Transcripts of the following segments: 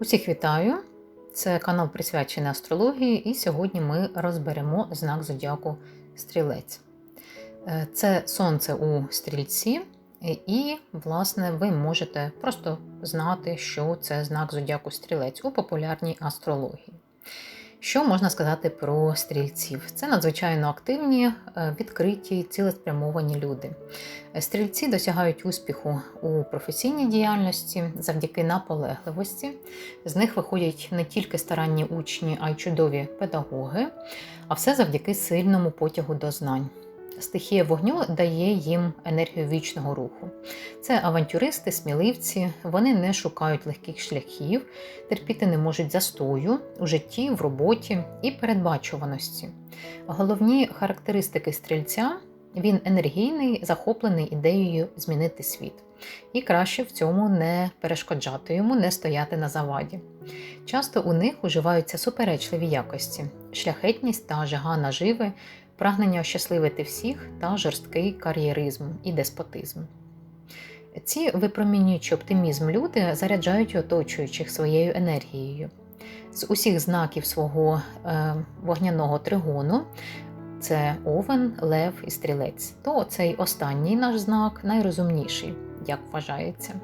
Усіх вітаю! Це канал присвячений астрології, і сьогодні ми розберемо знак зодіаку Стрілець. Е, Це сонце у стрільці, і, власне, ви можете просто знати, що це знак зодіаку Стрілець у популярній астрології. Що можна сказати про стрільців? Це надзвичайно активні, е, відкриті, цілеспрямовані люди. Стрільці досягають успіху у професійній діяльності завдяки наполегливості. З них виходять не тільки старанні учні, а й чудові педагоги, а все завдяки сильному потягу до знань. Стихія вогню дає їм енергію вічного руху. Це авантюристи, сміливці, вони не шукають легких шляхів, терпіти не можуть застою у житті, в роботі і передбачуваності. Головні характеристики стрільця він енергійний, захоплений ідеєю змінити світ. І краще в цьому не перешкоджати йому, не стояти на заваді. Часто у них уживаються суперечливі якості, шляхетність та жага наживи, прагнення ощасливити всіх та жорсткий кар'єризм і деспотизм. Ці випромінюючи оптимізм люди заряджають оточуючих своєю енергією. З усіх знаків свого е, вогняного тригону це овен, лев і стрілець, то цей останній наш знак найрозумніший, як вважається.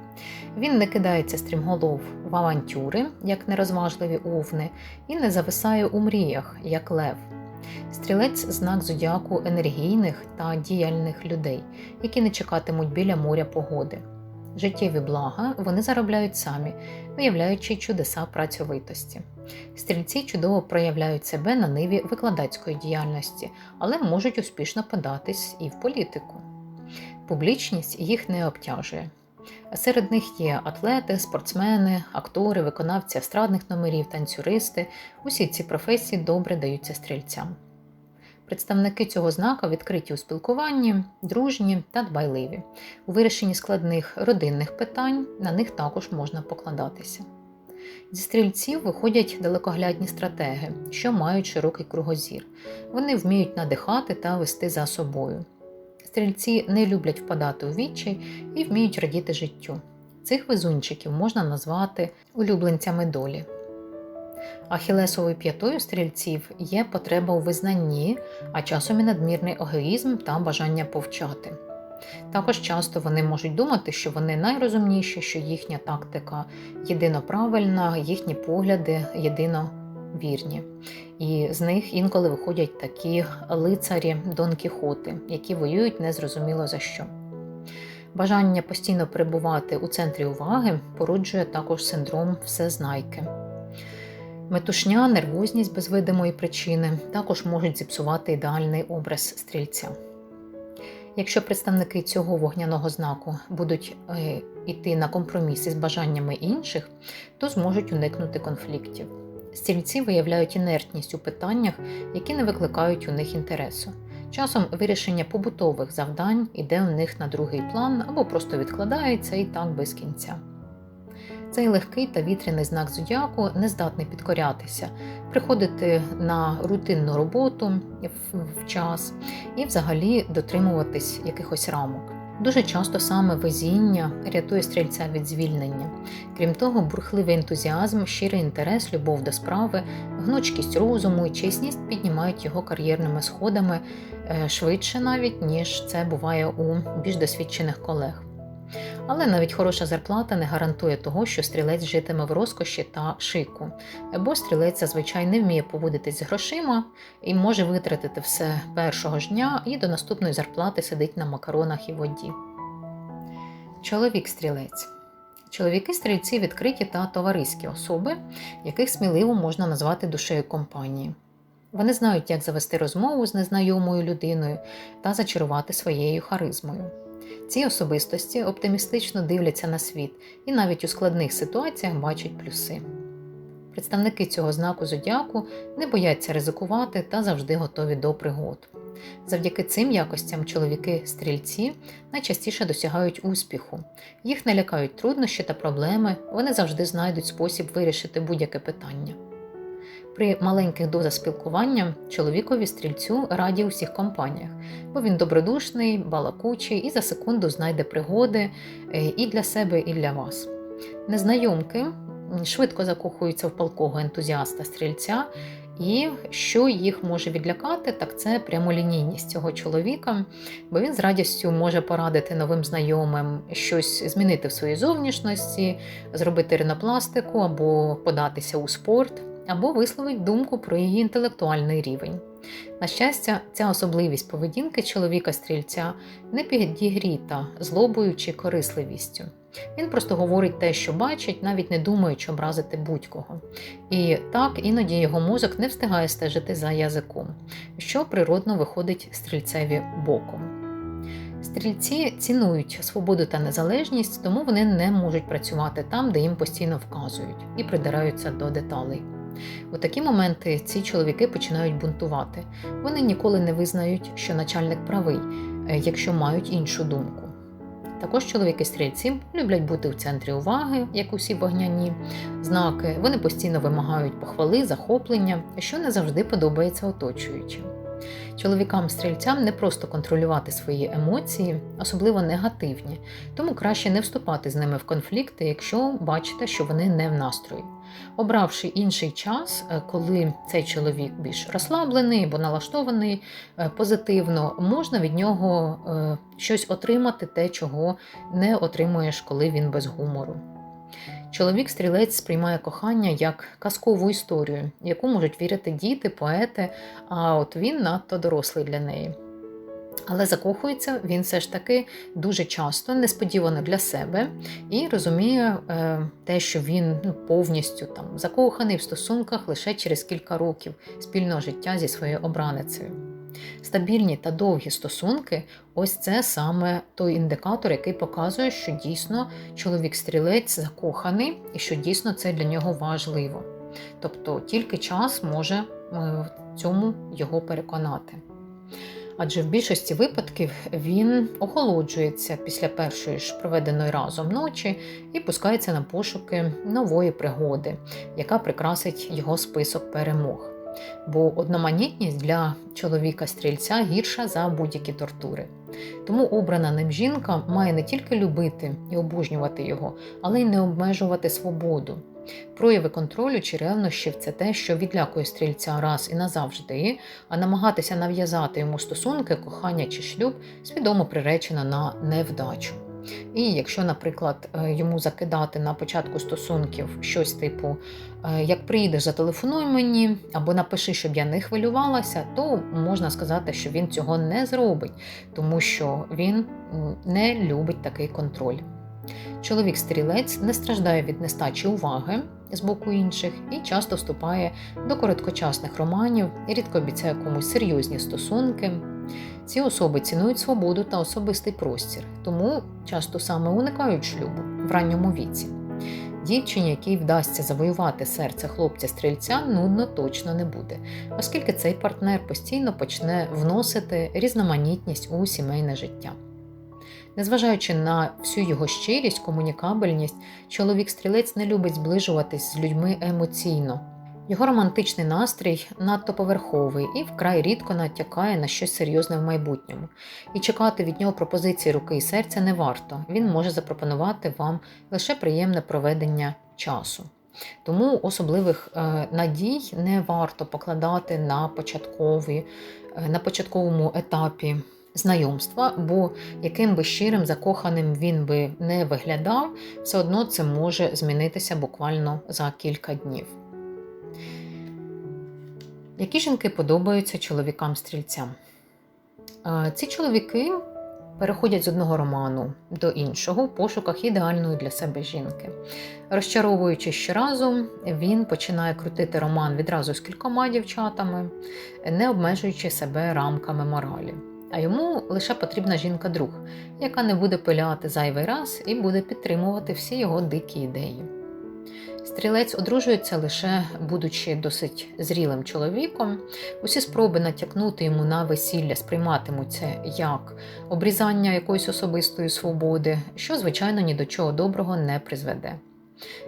Він не кидається стрімголов в авантюри, як нерозважливі овни, і не зависає у мріях, як лев. Стрілець знак зодіаку енергійних та діяльних людей, які не чекатимуть біля моря погоди. Життєві блага вони заробляють самі, виявляючи чудеса працьовитості. Стрільці чудово проявляють себе на ниві викладацької діяльності, але можуть успішно податись і в політику. Публічність їх не обтяжує. Серед них є атлети, спортсмени, актори, виконавці естрадних номерів, танцюристи. Усі ці професії добре даються стрільцям. Представники цього знака відкриті у спілкуванні, дружні та дбайливі. У вирішенні складних родинних питань на них також можна покладатися. Зі стрільців виходять далекоглядні стратеги, що мають широкий кругозір. Вони вміють надихати та вести за собою. Стрільці не люблять впадати у відчай і вміють радіти життю. Цих везунчиків можна назвати улюбленцями долі. Ахілесовою п'ятою стрільців є потреба у визнанні, а часом і надмірний егоїзм та бажання повчати. Також часто вони можуть думати, що вони найрозумніші, що їхня тактика єдино правильна, їхні погляди єдино вірні. І з них інколи виходять такі лицарі Дон Кіхоти, які воюють незрозуміло за що. Бажання постійно перебувати у центрі уваги породжує також синдром всезнайки. Метушня, нервозність без видимої причини також можуть зіпсувати ідеальний образ стрільця. Якщо представники цього вогняного знаку будуть йти на компроміси з бажаннями інших, то зможуть уникнути конфліктів. Стрільці виявляють інертність у питаннях, які не викликають у них інтересу. Часом вирішення побутових завдань іде у них на другий план або просто відкладається і так без кінця. Цей легкий та вітряний знак зодіаку не здатний підкорятися, приходити на рутинну роботу в час і взагалі дотримуватись якихось рамок. Дуже часто саме везіння рятує стрільця від звільнення. Крім того, бурхливий ентузіазм, щирий інтерес, любов до справи, гнучкість розуму і чесність піднімають його кар'єрними сходами е, швидше навіть, ніж це буває у більш досвідчених колег. Але навіть хороша зарплата не гарантує того, що стрілець житиме в розкоші та шику, бо стрілець зазвичай не вміє поводитись з грошима і може витратити все першого ж дня і до наступної зарплати сидить на макаронах і воді. Чоловік стрілець. Чоловіки стрільці відкриті та товариські особи, яких сміливо можна назвати душею компанії. Вони знають, як завести розмову з незнайомою людиною та зачарувати своєю харизмою. Ці особистості оптимістично дивляться на світ і навіть у складних ситуаціях бачать плюси. Представники цього знаку зодіаку не бояться ризикувати та завжди готові до пригод. Завдяки цим якостям чоловіки-стрільці найчастіше досягають успіху, їх не лякають труднощі та проблеми, вони завжди знайдуть спосіб вирішити будь-яке питання. При маленьких дозах спілкування чоловікові стрільцю раді у всіх компаніях, бо він добродушний, балакучий і за секунду знайде пригоди е, і для себе, і для вас. Незнайомки швидко закохуються в палкого ентузіаста стрільця. І що їх може відлякати, так це прямолінійність цього чоловіка, бо він з радістю може порадити новим знайомим щось змінити в своїй зовнішності, зробити ринопластику або податися у спорт, або висловить думку про її інтелектуальний рівень. На щастя, ця особливість поведінки чоловіка-стрільця не підігріта злобою чи корисливістю. Він просто говорить те, що бачить, навіть не думаючи образити будь-кого. І так іноді його мозок не встигає стежити за язиком, що природно виходить стрільцеві боком. Стрільці цінують свободу та незалежність, тому вони не можуть працювати там, де їм постійно вказують, і придираються до деталей. У такі моменти ці чоловіки починають бунтувати. Вони ніколи не визнають, що начальник правий, е, якщо мають іншу думку. Також чоловіки-стрільці люблять бути в центрі уваги, як усі вогняні знаки. Вони постійно вимагають похвали, захоплення, що не завжди подобається оточуючим. Чоловікам-стрільцям не просто контролювати свої емоції, особливо негативні, тому краще не вступати з ними в конфлікти, якщо бачите, що вони не в настрої. Обравши інший час, е, коли цей чоловік більш розслаблений або налаштований е, позитивно, можна від нього е, щось отримати, те, чого не отримуєш, коли він без гумору. Чоловік-стрілець сприймає кохання як казкову історію, яку можуть вірити діти, поети, а от він надто дорослий для неї. Але закохується він все ж таки дуже часто, несподівано для себе, і розуміє е, те, що він ну, повністю там закоханий в стосунках лише через кілька років спільного життя зі своєю обраницею. Стабільні та довгі стосунки ось це саме той індикатор, який показує, що дійсно чоловік-стрілець закоханий і що дійсно це для нього важливо. Тобто тільки час може е, в цьому його переконати. Адже в більшості випадків він охолоджується після першої ж проведеної разом ночі і пускається на пошуки нової пригоди, яка прикрасить його список перемог. Бо одноманітність для чоловіка-стрільця гірша за будь-які тортури. Тому обрана ним жінка має не тільки любити і обожнювати його, але й не обмежувати свободу. Прояви контролю чи ревнощів це те, що відлякує стрільця раз і назавжди, а намагатися нав'язати йому стосунки, кохання чи шлюб свідомо приречено на невдачу. І якщо, наприклад, е, йому закидати на початку стосунків щось типу е, як приїдеш, зателефонуй мені або напиши, щоб я не хвилювалася, то можна сказати, що він цього не зробить, тому що він не любить такий контроль. Чоловік-стрілець не страждає від нестачі уваги з боку інших і часто вступає до короткочасних романів рідко обіцяє комусь серйозні стосунки. Ці особи цінують свободу та особистий простір, тому часто саме уникають шлюбу в ранньому віці. Дівчині, якій вдасться завоювати серце хлопця-стрільця, нудно точно не буде, оскільки цей партнер постійно почне вносити різноманітність у сімейне життя. Незважаючи на всю його щирість, комунікабельність, чоловік-стрілець не любить зближуватись з людьми емоційно. Його романтичний настрій надто поверховий і вкрай рідко натякає на щось серйозне в майбутньому. І чекати від нього пропозиції руки і серця не варто. Він може запропонувати вам лише приємне проведення часу. Тому особливих е, надій не варто покладати на початкові, е, на початковому етапі знайомства, бо яким би щирим, закоханим він би не виглядав, все одно це може змінитися буквально за кілька днів. Які жінки подобаються чоловікам-стрільцям? Ці чоловіки переходять з одного роману до іншого в пошуках ідеальної для себе жінки. Розчаровуючи щоразу, він починає крутити роман відразу з кількома дівчатами, не обмежуючи себе рамками моралі. А йому лише потрібна жінка-друг, яка не буде пиляти зайвий раз і буде підтримувати всі його дикі ідеї. Стрілець одружується лише будучи досить зрілим чоловіком. Усі спроби натякнути йому на весілля сприйматимуться як обрізання якоїсь особистої свободи, що, звичайно, ні до чого доброго не призведе.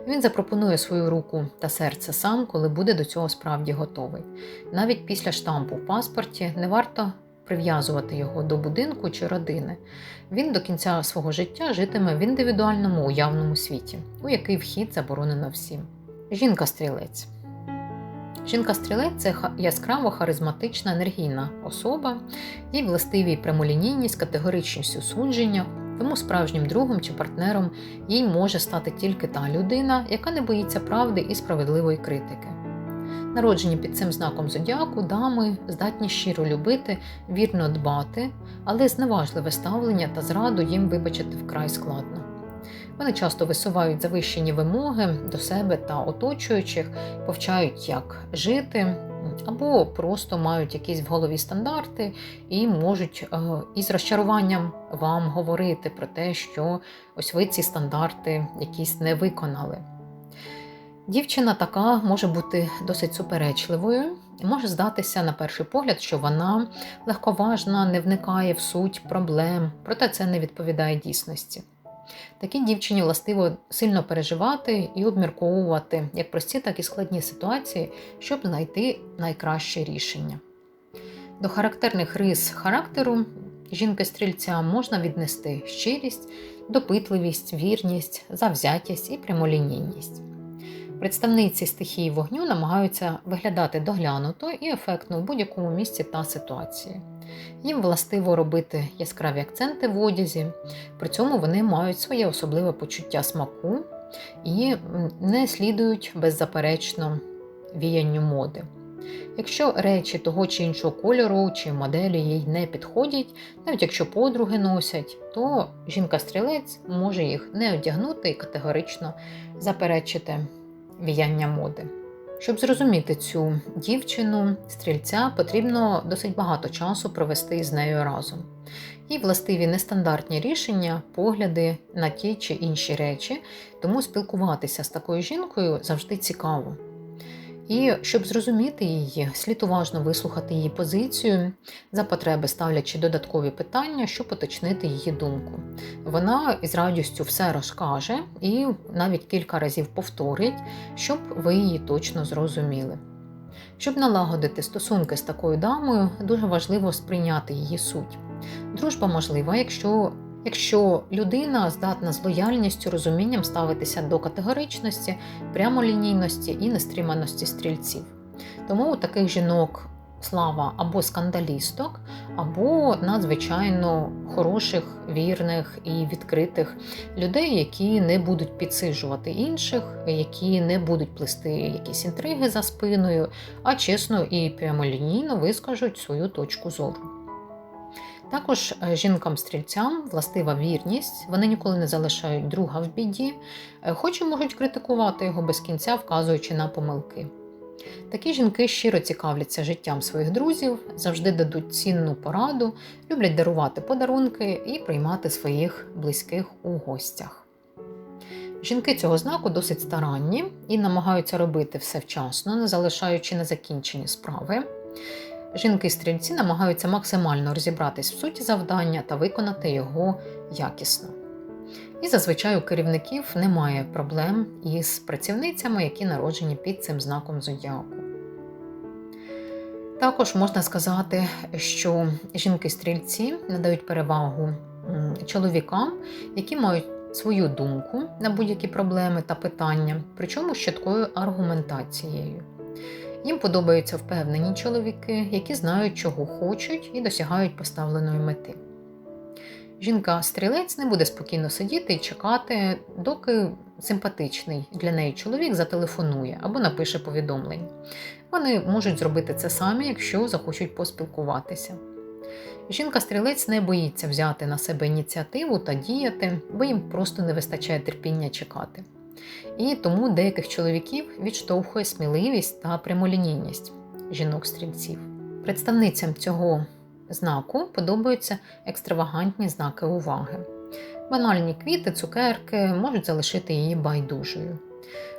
Він запропонує свою руку та серце сам, коли буде до цього справді готовий. Навіть після штампу в паспорті не варто прив'язувати його до будинку чи родини. Він до кінця свого життя житиме в індивідуальному уявному світі, у який вхід заборонено всім. Жінка-стрілець. Жінка-стрілець це яскраво харизматична енергійна особа, їй властиві прямолінійність, категоричність у судженнях, тому справжнім другом чи партнером їй може стати тільки та людина, яка не боїться правди і справедливої критики. Народжені під цим знаком зодіаку, дами здатні щиро любити, вірно дбати, але зневажливе ставлення та зраду їм вибачити вкрай складно. Вони часто висувають завищені вимоги до себе та оточуючих, повчають, як жити, або просто мають якісь в голові стандарти і можуть е, із розчаруванням вам говорити про те, що ось ви ці стандарти якісь не виконали. Дівчина така може бути досить суперечливою, може здатися на перший погляд, що вона легковажна, не вникає в суть проблем, проте це не відповідає дійсності. Такій дівчині властиво сильно переживати і обмірковувати як прості, так і складні ситуації, щоб знайти найкраще рішення. До характерних рис характеру жінки-стрільця можна віднести щирість, допитливість, вірність, завзятість і прямолінійність. Представниці стихії вогню намагаються виглядати доглянуто і ефектно в будь-якому місці та ситуації. Їм властиво робити яскраві акценти в одязі, при цьому вони мають своє особливе почуття смаку і не слідують беззаперечно віянню моди. Якщо речі того чи іншого кольору чи моделі їй не підходять, навіть якщо подруги носять, то жінка-стрілець може їх не одягнути і категорично заперечити віяння моди. Щоб зрозуміти цю дівчину, стрільця, потрібно досить багато часу провести з нею разом. Їй властиві нестандартні рішення, погляди на ті чи інші речі, тому спілкуватися з такою жінкою завжди цікаво. І щоб зрозуміти її, слід уважно вислухати її позицію, за потреби ставлячи додаткові питання, щоб уточнити її думку. Вона із радістю все розкаже і навіть кілька разів повторить, щоб ви її точно зрозуміли. Щоб налагодити стосунки з такою дамою, дуже важливо сприйняти її суть. Дружба можлива, якщо, якщо людина здатна з лояльністю, розумінням ставитися до категоричності, прямолінійності і нестриманості стрільців. Тому у таких жінок слава або скандалісток, або надзвичайно хороших, вірних і відкритих людей, які не будуть підсиджувати інших, які не будуть плести якісь інтриги за спиною, а чесно і прямолінійно вискажуть свою точку зору. Також е, жінкам-стрільцям властива вірність, вони ніколи не залишають друга в біді, е, хоч і можуть критикувати його без кінця, вказуючи на помилки. Такі жінки щиро цікавляться життям своїх друзів, завжди дадуть цінну пораду, люблять дарувати подарунки і приймати своїх близьких у гостях. Жінки цього знаку досить старанні і намагаються робити все вчасно, не залишаючи незакінчені справи. Жінки-стрільці намагаються максимально розібратись в суті завдання та виконати його якісно. І зазвичай у керівників немає проблем із працівницями, які народжені під цим знаком зодіаку. Також можна сказати, що жінки-стрільці надають перевагу чоловікам, які мають свою думку на будь-які проблеми та питання, причому з чіткою аргументацією. Їм подобаються впевнені чоловіки, які знають, чого хочуть і досягають поставленої мети. Жінка-стрілець не буде спокійно сидіти і чекати, доки симпатичний для неї чоловік зателефонує або напише повідомлення. Вони можуть зробити це самі, якщо захочуть поспілкуватися. Жінка-стрілець не боїться взяти на себе ініціативу та діяти, бо їм просто не вистачає терпіння чекати. І тому деяких чоловіків відштовхує сміливість та прямолінійність жінок-стрільців. Представницям цього знаку подобаються екстравагантні знаки уваги. Банальні квіти, цукерки можуть залишити її байдужою.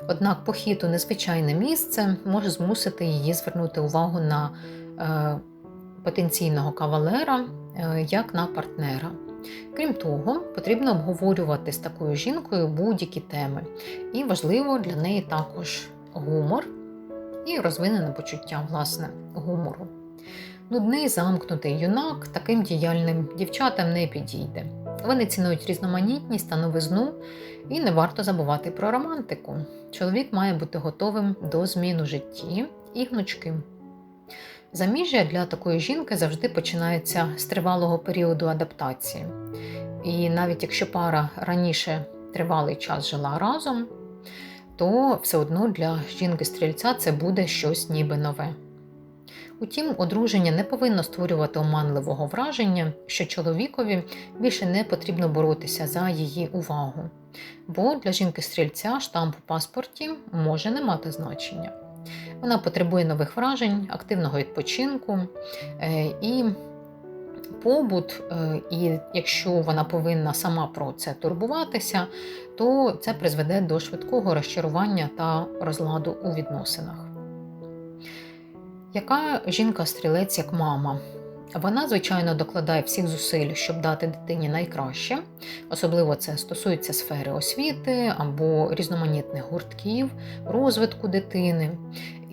Однак похід у незвичайне місце може змусити її звернути увагу на е, потенційного кавалера е, як на партнера. Крім того, потрібно обговорювати з такою жінкою будь-які теми, і важливо для неї також гумор і розвинене почуття власне гумору. Нудний замкнутий юнак таким діяльним дівчатам не підійде. Вони цінують різноманітність та новизну, і не варто забувати про романтику. Чоловік має бути готовим до змін у житті і гнучким. Заміжжя для такої жінки завжди починається з тривалого періоду адаптації. І навіть якщо пара раніше тривалий час жила разом, то все одно для жінки-стрільця це буде щось ніби нове. Утім, одруження не повинно створювати оманливого враження, що чоловікові більше не потрібно боротися за її увагу, бо для жінки-стрільця штамп у паспорті може не мати значення. Вона потребує нових вражень, активного відпочинку е, і побут, е, і якщо вона повинна сама про це турбуватися, то це призведе до швидкого розчарування та розладу у відносинах. Яка жінка-стрілець як мама? Вона, звичайно, докладає всіх зусиль, щоб дати дитині найкраще. Особливо це стосується сфери освіти або різноманітних гуртків, розвитку дитини.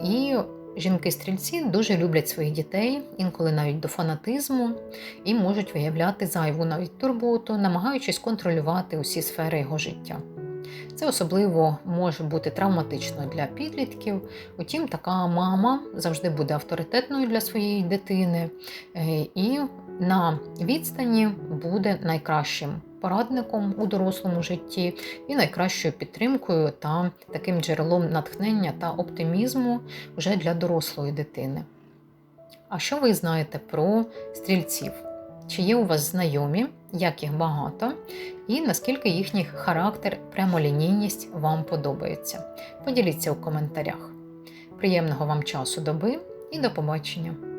І жінки-стрільці дуже люблять своїх дітей, інколи навіть до фанатизму, і можуть виявляти зайву навіть турботу, намагаючись контролювати усі сфери його життя. Це особливо може бути травматично для підлітків. Утім, така мама завжди буде авторитетною для своєї дитини е, і на відстані буде найкращим порадником у дорослому житті і найкращою підтримкою та таким джерелом натхнення та оптимізму вже для дорослої дитини. А що ви знаєте про стрільців? Чи є у вас знайомі, як їх багато, і наскільки їхній характер, прямолінійність вам подобається? Поділіться у коментарях. Приємного вам часу доби і до побачення!